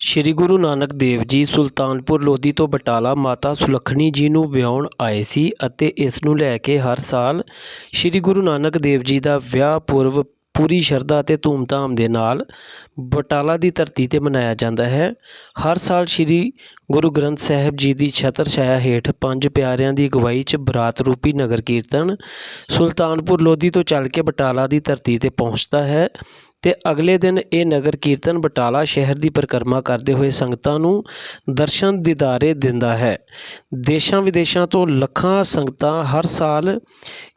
ਸ੍ਰੀ ਗੁਰੂ ਨਾਨਕ ਦੇਵ ਜੀ ਸੁਲਤਾਨਪੁਰ ਲੋਧੀ ਤੋਂ ਬਟਾਲਾ ਮਾਤਾ ਸੁਲੱਖਣੀ ਜੀ ਨੂੰ ਵਿਆਹੁਣ ਆਏ ਸੀ ਅਤੇ ਇਸ ਨੂੰ ਲੈ ਕੇ ਹਰ ਸਾਲ ਸ੍ਰੀ ਗੁਰੂ ਨਾਨਕ ਦੇਵ ਜੀ ਦਾ ਵਿਆਹ ਪੁਰਬ ਪੂਰੀ ਸ਼ਰਧਾ ਅਤੇ ਧੂਮਧਾਮ ਦੇ ਨਾਲ ਬਟਾਲਾ ਦੀ ਧਰਤੀ ਤੇ ਮਨਾਇਆ ਜਾਂਦਾ ਹੈ। ਹਰ ਸਾਲ ਸ੍ਰੀ ਗੁਰੂ ਗ੍ਰੰਥ ਸਾਹਿਬ ਜੀ ਦੀ ਛਤਰ ਛਾਇਆ ਹੇਠ ਪੰਜ ਪਿਆਰਿਆਂ ਦੀ ਅਗਵਾਈ 'ਚ ਬਰਾਤ ਰੂਪੀ ਨਗਰ ਕੀਰਤਨ ਸੁਲਤਾਨਪੁਰ ਲੋਧੀ ਤੋਂ ਚੱਲ ਕੇ ਬਟਾਲਾ ਦੀ ਧਰਤੀ ਤੇ ਪਹੁੰਚਦਾ ਹੈ ਤੇ ਅਗਲੇ ਦਿਨ ਇਹ ਨਗਰ ਕੀਰਤਨ ਬਟਾਲਾ ਸ਼ਹਿਰ ਦੀ ਪਰਿਕਰਮਾ ਕਰਦੇ ਹੋਏ ਸੰਗਤਾਂ ਨੂੰ ਦਰਸ਼ਨ ਦਿਦਾਰੇ ਦਿੰਦਾ ਹੈ। ਦੇਸ਼ਾਂ ਵਿਦੇਸ਼ਾਂ ਤੋਂ ਲੱਖਾਂ ਸੰਗਤਾਂ ਹਰ ਸਾਲ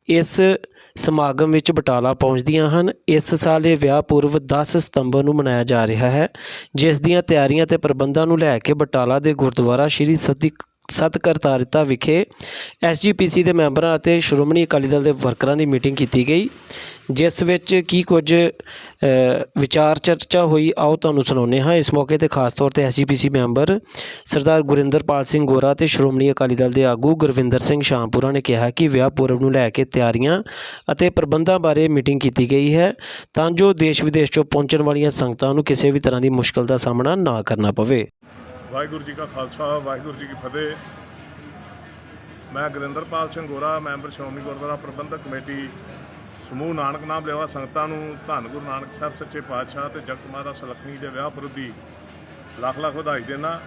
ਇਸ ਸਮਾਗਮ ਵਿੱਚ ਬਟਾਲਾ ਪਹੁੰਚਦੀਆਂ ਹਨ। ਇਸ ਸਾਲ ਇਹ ਵਿਆਹ ਪੁਰਬ 10 ਸਤੰਬਰ ਨੂੰ ਮਨਾਇਆ ਜਾ ਰਿਹਾ ਹੈ, ਜਿਸ ਦੀਆਂ ਤਿਆਰੀਆਂ ਤੇ ਪ੍ਰਬੰਧਾਂ ਨੂੰ ਲੈ ਕੇ ਬਟਾਲਾ ਦੇ ਗੁਰਦੁਆਰਾ ਸ਼੍ਰੀ ਸਤੀ ਕਰਤਾਰਿਤਾ ਵਿਖੇ ਐਸਜੀਪੀਸੀ ਦੇ ਮੈਂਬਰਾਂ ਅਤੇ ਸ਼੍ਰੋਮਣੀ ਅਕਾਲੀ ਦਲ ਦੇ ਵਰਕਰਾਂ ਦੀ ਮੀਟਿੰਗ ਕੀਤੀ ਗਈ। ਜਿਸ ਵਿੱਚ ਕੀ ਕੁਝ ਵਿਚਾਰ ਚਰਚਾ ਹੋਈ, ਆਓ ਤੁਹਾਨੂੰ ਸੁਣਾਉਂਦੇ ਹਾਂ। ਇਸ ਮੌਕੇ ਤੇ ਖਾਸ ਤੌਰ ਤੇ ਐਸਜੀਪੀਸੀ ਮੈਂਬਰ ਸਰਦਾਰ ਗੁਰਿੰਦਰਪਾਲ ਸਿੰਘ ਗੋਰਾ ਤੇ ਸ਼੍ਰੋਮਣੀ ਅਕਾਲੀ ਦਲ ਦੇ ਆਗੂ ਗੁਰਵਿੰਦਰ ਸਿੰਘ ਸ਼ਾਮਪੁਰਾ ਨੇ ਕਿਹਾ ਕਿ ਵਿਆਹ ਪੁਰਬ ਨੂੰ ਲੈ ਕੇ ਤਿਆਰੀਆਂ ਅਤੇ ਪ੍ਰਬੰਧਾਂ ਬਾਰੇ ਮੀਟਿੰਗ ਕੀਤੀ ਗਈ ਹੈ, ਤਾਂ ਜੋ ਦੇਸ਼ ਵਿਦੇਸ਼ 'ਚੋਂ ਪਹੁੰਚਣ ਵਾਲੀਆਂ ਸੰਗਤਾਂ ਨੂੰ ਕਿਸੇ ਵੀ ਤਰ੍ਹਾਂ ਦੀ ਮੁਸ਼ਕਲ ਦਾ ਸਾਹਮਣਾ ਨਾ ਕਰਨਾ ਪਵੇ। ਵਾਹਿਗੁਰੂ ਜੀ ਕਾ ਖਾਲਸਾ, ਵਾਹਿਗੁਰੂ ਜੀ ਕੀ ਫਤਿਹ। ਮੈਂ ਗੁਰਿੰਦਰਪਾਲ ਸਿੰਘ ਗੋਰਾ, ਮੈਂਬਰ ਸ਼੍ਰੋਮਣੀ ਗੁਰਦੁਆਰਾ ਪ੍ਰਬੰਧਕ ਕਮੇਟੀ ਸਮੂਹ ਨਾਨਕ ਨਾਮ ਲੈਵਾ ਸੰਗਤਾਂ ਨੂੰ ਧੰਨ ਗੁਰੂ ਨਾਨਕ ਸਾਹਿਬ, ਸੱਚੇ ਪਾਤਸ਼ਾਹ ਤੇ ਜਗਤ ਮਾਤਾ ਸੁਲੱਖਣੀ ਦੇ ਵਿਆਹ ਪੁਰਬ ਲੱਖ ਲੱਖ ਵਧਾਈ ਦੇਣਾ।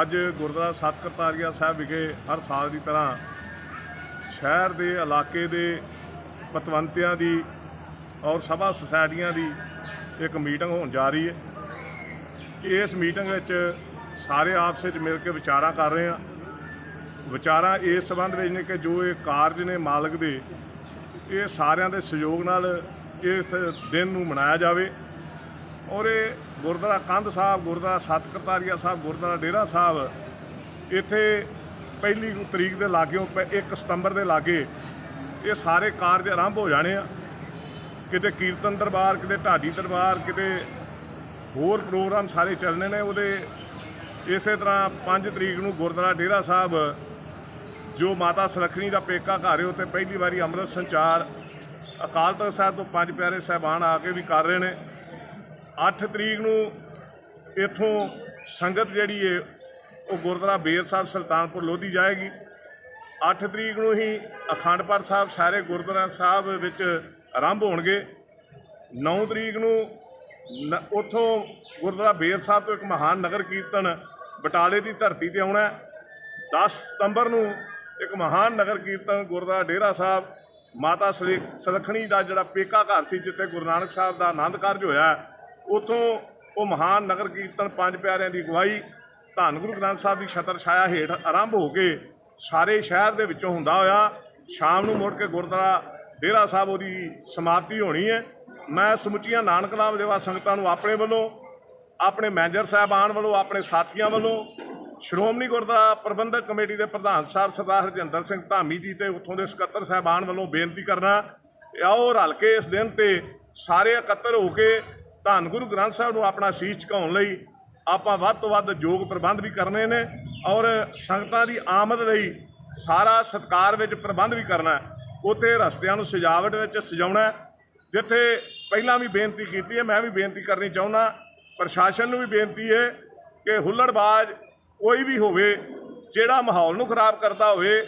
ਅੱਜ ਗੁਰਦੁਆਰਾ ਸਤਕਰਤਾਰੀਆ ਸਾਹਿਬ ਵਿਖੇ ਹਰ ਸਾਲ ਦੀ ਤਰ੍ਹਾਂ ਸ਼ਹਿਰ ਦੇ ਇਲਾਕੇ ਦੇ ਪਤਵੰਤਿਆਂ ਦੀ ਔਰ ਸਭਾ ਸੁਸਾਇਟੀਆਂ ਦੀ ਇੱਕ ਮੀਟਿੰਗ ਹੋਣ ਜਾ ਰਹੀ ਹੈ। ਇਸ ਮੀਟਿੰਗ ਵਿੱਚ ਸਾਰੇ ਆਪਸ ਵਿੱਚ ਮਿਲ ਕੇ ਵਿਚਾਰਾਂ ਕਰ ਰਹੇ ਆ ਵਿਚਾਰਾਂ ਇਸ ਸੰਬੰਧ ਵਿੱਚ ਨੇ ਕਿ ਜੋ ਇਹ ਕਾਰਜ ਨੇ ਮਾਲਕ ਦੇ ਇਹ ਸਾਰਿਆਂ ਦੇ ਸਹਿਯੋਗ ਨਾਲ ਇਸ ਦਿਨ ਨੂੰ ਮਨਾਇਆ ਜਾਵੇ। ਔਰ ਇਹ ਗੁਰਦੁਆਰਾ ਕੰਧ ਸਾਹਿਬ, ਗੁਰਦੁਆਰਾ ਸਤਕਰਤਾਰੀਆ ਸਾਹਿਬ, ਗੁਰਦੁਆਰਾ ਡੇਰਾ ਸਾਹਿਬ, ਇੱਥੇ ਪਹਿਲੀ ਤਰੀਕ ਦੇ ਲਾਗਿਓਂ 1 ਸਤੰਬਰ ਦੇ ਲਾਗੇ ਇਹ ਸਾਰੇ ਕਾਰਜ ਆਰੰਭ ਹੋ ਜਾਣੇ ਆ। ਕਿਤੇ ਕੀਰਤਨ ਦਰਬਾਰ, ਕਿਤੇ ਢਾਡੀ ਦਰਬਾਰ, ਕਿਤੇ ਹੋਰ ਪ੍ਰੋਗਰਾਮ ਸਾਰੇ ਚੱਲਣੇ ਨੇ। ਉਹਦੇ ਇਸੇ ਤਰ੍ਹਾਂ 5 ਤਰੀਕ ਨੂੰ ਗੁਰਦੁਆਰਾ ਡੇਰਾ ਸਾਹਿਬ ਜੋ ਮਾਤਾ ਸੁਲੱਖਣੀ ਦਾ ਪੇਕਾ ਘਰ ਹੈ ਉੱਥੇ ਪਹਿਲੀ ਵਾਰੀ ਅੰਮ੍ਰਿਤ ਸੰਚਾਰ ਅਕਾਲ ਤਖਤ ਸਾਹਿਬ ਤੋਂ ਪੰਜ ਪਿਆਰੇ ਸਾਹਿਬਾਨ ਆ ਕੇ ਵੀ ਕਰ ਰਹੇ ਨੇ। 8 ਤਰੀਕ ਨੂੰ ਇੱਥੋਂ ਸੰਗਤ ਜਿਹੜੀ ਏ ਉਹ ਗੁਰਦੁਆਰਾ ਬੇਰ ਸਾਹਿਬ ਸੁਲਤਾਨਪੁਰ ਲੋਧੀ ਜਾਏਗੀ। 8 ਤਰੀਕ ਨੂੰ ਹੀ ਅਖੰਡ ਪਾਠ ਸਾਹਿਬ ਸਾਰੇ ਗੁਰਦੁਆਰਾ ਸਾਹਿਬ ਵਿੱਚ ਆਰੰਭ ਹੋਣਗੇ। 9 ਤਰੀਕ ਨੂੰ ਨ- ਉੱਥੋਂ ਗੁਰਦੁਆਰਾ ਬੇਰ ਸਾਹਿਬ ਤੋਂ ਇੱਕ ਮਹਾਨ ਨਗਰ ਕੀਰਤਨ ਬਟਾਲੇ ਦੀ ਧਰਤੀ ਤੇ ਆਉਣਾ ਹੈ। 10 ਸਤੰਬਰ ਨੂੰ ਇੱਕ ਮਹਾਨ ਨਗਰ ਕੀਰਤਨ ਗੁਰਦੁਆਰਾ ਡੇਰਾ ਸਾਹਿਬ, ਮਾਤਾ ਸਲੇ- ਸੁਲੱਖਣੀ ਦਾ ਜਿਹੜਾ ਪੇਕਾ ਘਰ ਸੀ ਜਿੱਥੇ ਗੁਰੂ ਨਾਨਕ ਸਾਹਿਬ ਦਾ ਆਨੰਦ ਕਾਰਜ ਹੋਇਆ, ਉਥੋਂ ਉਹ ਮਹਾਨ ਨਗਰ ਕੀਰਤਨ ਪੰਜ ਪਿਆਰਿਆਂ ਦੀ ਅਗਵਾਈ, ਧੰਨ ਗੁਰੂ ਗ੍ਰੰਥ ਸਾਹਿਬ ਦੀ ਛਤਰ ਛਾਇਆ ਹੇਠ ਆਰੰਭ ਹੋ ਕੇ ਸਾਰੇ ਸ਼ਹਿਰ ਦੇ ਵਿੱਚੋਂ ਹੁੰਦਾ ਹੋਇਆ, ਸ਼ਾਮ ਨੂੰ ਮੁੜ ਕੇ ਗੁਰਦੁਆਰਾ ਡੇਰਾ ਸਾਹਿਬ ਉਹਦੀ ਸਮਾਪਤੀ ਹੋਣੀ ਹੈ। ਮੈਂ ਸਮੁੱਚੀਆਂ ਨਾਨਕ ਨਾਮ ਲੇਵਾ ਸੰਗਤਾਂ ਨੂੰ ਆਪਣੇ ਵੱਲੋਂ, ਆਪਣੇ ਮੈਨੇਜਰ ਸਾਹਿਬਾਨ ਵੱਲੋਂ, ਆਪਣੇ ਸਾਥੀਆਂ ਵੱਲੋਂ ਸ਼੍ਰੋਮਣੀ ਗੁਰਦੁਆਰਾ ਪ੍ਰਬੰਧਕ ਕਮੇਟੀ ਦੇ ਪ੍ਰਧਾਨ ਸਾਹਿਬ ਸਰਦਾਰ ਹਰਜਿੰਦਰ ਸਿੰਘ ਧਾਮੀ ਜੀ ਤੇ ਉੱਥੋਂ ਦੇ ਸਕੱਤਰ ਸਾਹਿਬਾਨ ਵੱਲੋਂ ਬੇਨਤੀ ਕਰਨਾ ਆਓ ਰਲ ਕੇ ਇਸ ਦਿਨ ਤੇ ਸਾਰੇ ਇਕੱਤਰ ਹੋ ਕੇ ਧੰਨ ਗੁਰੂ ਗ੍ਰੰਥ ਸਾਹਿਬ ਨੂੰ ਆਪਣਾ ਸੀਸ ਝੁਕਾਉਣ ਲਈ ਆਪਾਂ ਵੱਧ ਤੋਂ ਵੱਧ ਯੋਗ ਪ੍ਰਬੰਧ ਵੀ ਕਰਨੇ ਨੇ ਔਰ ਸੰਗਤਾਂ ਦੀ ਆਮਦ ਲਈ ਸਾਰਾ ਸਤਕਾਰ ਵਿੱਚ ਪ੍ਰਬੰਧ ਵੀ ਕਰਨਾ ਹੈ। ਉੱਥੇ ਰਸਤਿਆਂ ਨੂੰ ਸਜਾਵਟ ਵਿੱਚ ਸਜਾਉਣਾ ਜਿੱਥੇ ਪਹਿਲਾਂ ਵੀ ਬੇਨਤੀ ਕੀਤੀ ਹੈ, ਮੈਂ ਵੀ ਬੇਨਤੀ ਕਰਨੀ ਚਾਹੁੰਦਾ, ਪ੍ਰਸ਼ਾਸਨ ਨੂੰ ਵੀ ਬੇਨਤੀ ਹੈ ਕਿ ਹੁੱਲੜਬਾਜ਼ ਕੋਈ ਵੀ ਹੋਵੇ, ਜਿਹੜਾ ਮਾਹੌਲ ਨੂੰ ਖਰਾਬ ਕਰਦਾ ਹੋਵੇ,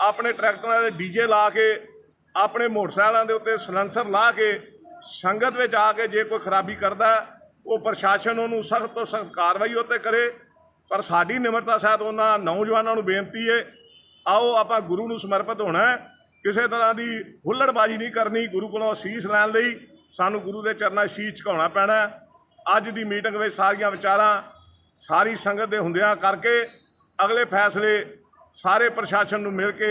ਆਪਣੇ ਟਰੈਕਟਰਾਂ ਦੇ ਡੀਜੇ ਲਾ ਕੇ, ਆਪਣੇ ਮੋਟਰਸਾਈਕਲਾਂ ਦੇ ਉੱਤੇ ਸਲੈਂਸਰ ਲਾ ਕੇ, ਸੰਗਤ ਵਿੱਚ ਆ ਕੇ ਜੇ ਕੋਈ ਖਰਾਬੀ ਕਰਦਾ, ਉਹ ਪ੍ਰਸ਼ਾਸਨ ਉਹਨੂੰ ਸਖਤ ਤੋਂ ਸਖਤ ਕਾਰਵਾਈ ਉੱਤੇ ਕਰੇ। ਪਰ ਸਾਡੀ ਨਿਮਰਤਾ ਸਾਹਿਤ ਉਹਨਾਂ ਨੌਜਵਾਨਾਂ ਨੂੰ ਬੇਨਤੀ ਹੈ, ਆਓ ਆਪਾਂ ਗੁਰੂ ਨੂੰ ਸਮਰਪਿਤ ਹੋਣਾ ਕਿਸੇ ਤਰ੍ਹਾਂ ਦੀ ਹੁੱਲੜਬਾਜ਼ੀ ਨਹੀਂ ਕਰਨੀ, ਗੁਰੂ ਕੋਲੋਂ ਅਸੀਸ ਲੈਣ ਲਈ ਸਾਨੂੰ ਗੁਰੂ ਦੇ ਚਰਨਾਂ 'ਚ ਸੀਸ ਝੁਕਾਉਣਾ ਪੈਣਾ ਅੱਜ ਦੀ ਮੀਟਿੰਗ ਵਿੱਚ ਸਾਰੀਆਂ ਵਿਚਾਰਾਂ ਸਾਰੀ ਸੰਗਤ ਦੇ ਹੁੰਦਿਆਂ ਕਰਕੇ ਅਗਲੇ ਫੈਸਲੇ ਸਾਰੇ ਪ੍ਰਸ਼ਾਸਨ ਨੂੰ ਮਿਲ ਕੇ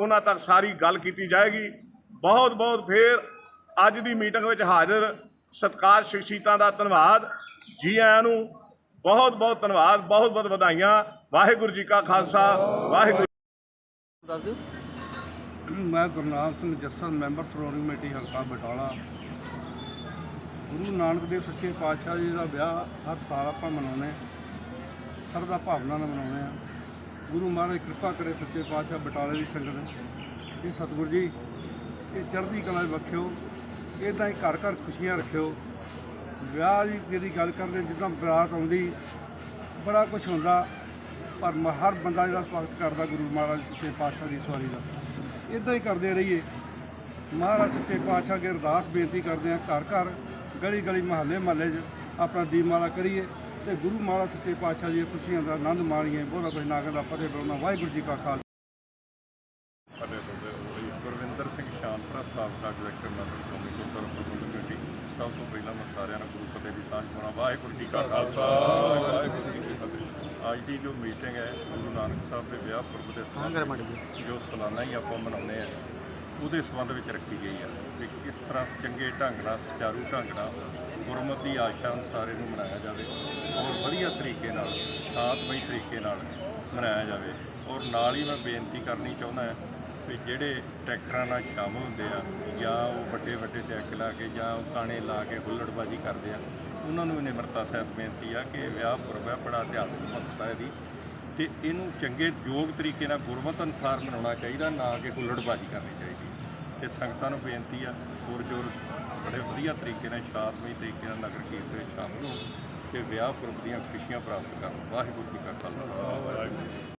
ਉਹਨਾਂ ਤੱਕ ਸਾਰੀ ਗੱਲ ਕੀਤੀ ਜਾਏਗੀ। ਬਹੁਤ ਬਹੁਤ ਫੇਰ ਅੱਜ ਦੀ ਮੀਟਿੰਗ ਵਿੱਚ ਹਾਜ਼ਰ ਸਤਕਾਰ ਸ਼ਖਸੀਅਤਾਂ ਦਾ ਧੰਨਵਾਦ। ਜੀ ਆਇਆਂ ਨੂੰ ਬਹੁਤ ਬਹੁਤ ਧੰਨਵਾਦ ਬਹੁਤ ਬਹੁਤ ਵਧਾਈਆਂ। ਵਾਹਿਗੁਰੂ ਜੀ ਕਾ ਖਾਲਸਾ, ਵਾਹਿਗੁਰੂ ਦੱਸ ਦਿਓ ਮੈਂ ਗੁਰਨਾਮ ਸਿੰਘ ਜੱਸਲ ਮੈਂਬਰ ਸ਼੍ਰੋਮਣੀ ਕਮੇਟੀ, ਹਲਕਾ ਬਟਾਲਾ। ਗੁਰੂ ਨਾਨਕ ਦੇਵ ਸੱਚੇ ਪਾਤਸ਼ਾਹ ਜੀ ਦਾ ਵਿਆਹ ਹਰ ਸਾਲ ਆਪਾਂ ਮਨਾਉਂਦੇ ਸਰਦਾ ਭਾਵਨਾ ਨਾਲ ਮਨਾਉਂਦੇ ਆ ਗੁਰੂ ਮਹਾਰਾਜ ਕਿਰਪਾ ਕਰੇ ਸੱਚੇ ਪਾਤਸ਼ਾਹ ਬਟਾਲੇ ਦੀ ਸੰਗਤ ਇਹ ਸਤਿਗੁਰ ਜੀ, ਇਹ ਚੜ੍ਹਦੀ ਕਲਾ 'ਚ ਬਖਸ਼ਿਓ। ਇਦਾਂ ਹੀ ਘਰ ਘਰ ਖੁਸ਼ੀਆਂ ਰੱਖਿਓ। ਵਿਆਹ ਦੀ ਜਿਹੜੀ ਗੱਲ ਕਰਦੇ, ਜਿੱਦਾਂ ਬਰਾਤ ਆਉਂਦੀ, ਬੜਾ ਕੁਝ ਹੁੰਦਾ। ਪਰ ਮ- ਹਰ ਬੰਦਾ ਇਹਦਾ ਸਵਾਗਤ ਕਰਦਾ ਗੁਰੂ ਮਹਾਰਾਜ ਸੱਚੇ ਪਾਤਸ਼ਾਹ ਦੀ ਸਵਾਰੀ ਦਾ। ਇਦਾਂ ਹੀ ਕਰਦੇ ਰਹੀਏ। ਮਹਾਰਾਜ ਸੱਚੇ ਪਾਤਸ਼ਾਹ ਅੱਗੇ ਅਰਦਾਸ ਬੇਨਤੀ ਕਰਦੇ ਆ ਘਰ ਘਰ ਗਲੀ ਗਲੀ ਮਹੱਲੇ ਮਹੱਲੇ 'ਚ ਆਪਣਾ ਦੀਪਮਾਲਾ ਕਰੀਏ। ਤੇ ਗੁਰੂ ਮਹਾਰਾਜ ਸੱਚੇ ਪਾਤਸ਼ਾਹ ਦੀਆਂ ਖੁਸ਼ੀਆਂ ਦਾ ਆਨੰਦ ਮਾਣੀਏ। ਬੋਲਾ ਬਈ ਨਾਗਰ ਦਾ ਫਤਿਹ ਬੋਲਣਾ ਵਾਹਿਗੁਰੂ ਜੀ ਕਾ ਖਾਲਸਾ। ਸਾਡੇ ਹੋਈ ਗੁਰਵਿੰਦਰ ਸਿੰਘ ਸ਼ਾਨਪੁਰਾ ਸਾਬਕਾ director member Shiromani Gurdwara Parbandhak committee ਸਭ ਤੋਂ ਪਹਿਲਾਂ ਮੈਂ ਸਾਰਿਆਂ ਨੂੰ ਗੁਰੂ ਫਤਿਹ ਦੀ ਸਾਂਝ ਪਾਉਣਾ। ਵਾਹਿਗੁਰੂ ਜੀ ਕਾ ਖਾਲਸਾ। ਵਾਹਿਗੁਰੂ ਜੀ ਕੀ ਫਤਿਹ। ਅੱਜ ਦੀ ਜੋ ਮੀਟਿੰਗ ਹੈ ਗੁਰੂ ਨਾਨਕ ਸਾਹਿਬ ਦੇ ਵਿਆਹ ਪੁਰਬ ਦੇ ਸੰਬੰਧ ਜੋ। ਸਾਲਾਨਾ ਹੀ ਆਪਾਂ ਮਨਾਉਂਦੇ ਆ ਉਹਦੇ ਸੰਬੰਧ ਵਿੱਚ ਰੱਖੀ ਗਈ ਆ। ਕਿ ਕਿਸ ਤਰ੍ਹਾਂ ਚੰਗੇ ਢੰਗ ਨਾਲ ਸੁਚਾਰੂ ਢੰਗ ਨਾਲ ਗੁਰਮਤ ਦੀ ਆਸ਼ਾ ਅਨੁਸਾਰ ਇਹਨੂੰ ਮਨਾਇਆ ਜਾਵੇ ਔਰ ਵਧੀਆ ਤਰੀਕੇ ਨਾਲ ਸ਼ਾਂਤਮਈ ਤਰੀਕੇ ਨਾਲ ਮਨਾਇਆ ਜਾਵੇ। ਔਰ ਨਾਲ ਹੀ ਮੈਂ ਬੇਨਤੀ ਕਰਨੀ ਚਾਹੁੰਦਾ ਹਾਂ ਵੀ ਜਿਹੜੇ ਟਰੈਕਟਰਾਂ ਨਾਲ ਸ਼ਾਮਲ ਹੁੰਦੇ ਆ, ਜਾਂ ਉਹ ਵੱਡੇ ਵੱਡੇ ਟੈਕ ਲਾ ਕੇ ਜਾਂ ਉਹ ਕਾਣੇ ਲਾ ਕੇ ਹੁੱਲੜਬਾਜ਼ੀ ਕਰਦੇ ਆ, ਉਹਨਾਂ ਨੂੰ ਵੀ ਨਿਮਰਤਾ ਸਾਹਿਬ ਬੇਨਤੀ ਆ ਕਿ ਵਿਆਹ ਪੁਰਬ ਹੈ, ਬੜਾ ਇਤਿਹਾਸਕ ਮਹੱਤਤਾ ਹੈ ਇਹਦੀ। ਤੇ ਇਹਨੂੰ ਚੰਗੇ ਯੋਗ ਤਰੀਕੇ ਨਾਲ ਗੁਰਮਤ ਅਨੁਸਾਰ ਮਨਾਉਣਾ ਚਾਹੀਦਾ, ਨਾ ਕਿ ਹੁੱਲੜਬਾਜ਼ੀ ਕਰਨੀ ਚਾਹੀਦੀ। ਤੇ ਸੰਗਤਾਂ ਨੂੰ ਬੇਨਤੀ ਆ ਹੋਰ ਜੋਰ ਬੜੇ ਵਧੀਆ ਤਰੀਕੇ ਨਾਲ ਸ਼ਾਂਤਮਈ ਤਰੀਕੇ ਨਾਲ ਨਗਰ ਕੀਰਤਨ ਵਿੱਚ ਸ਼ਾਮਲ ਹੋ ਤੇ ਵਿਆਹ ਪੁਰਬ ਦੀਆਂ ਖੁਸ਼ੀਆਂ ਪ੍ਰਾਪਤ ਕਰਨ। ਵਾਹਿਗੁਰੂ ਜੀ ਕਾ ਖਾਲਸਾ। ਵਾਹਿਗੁਰੂ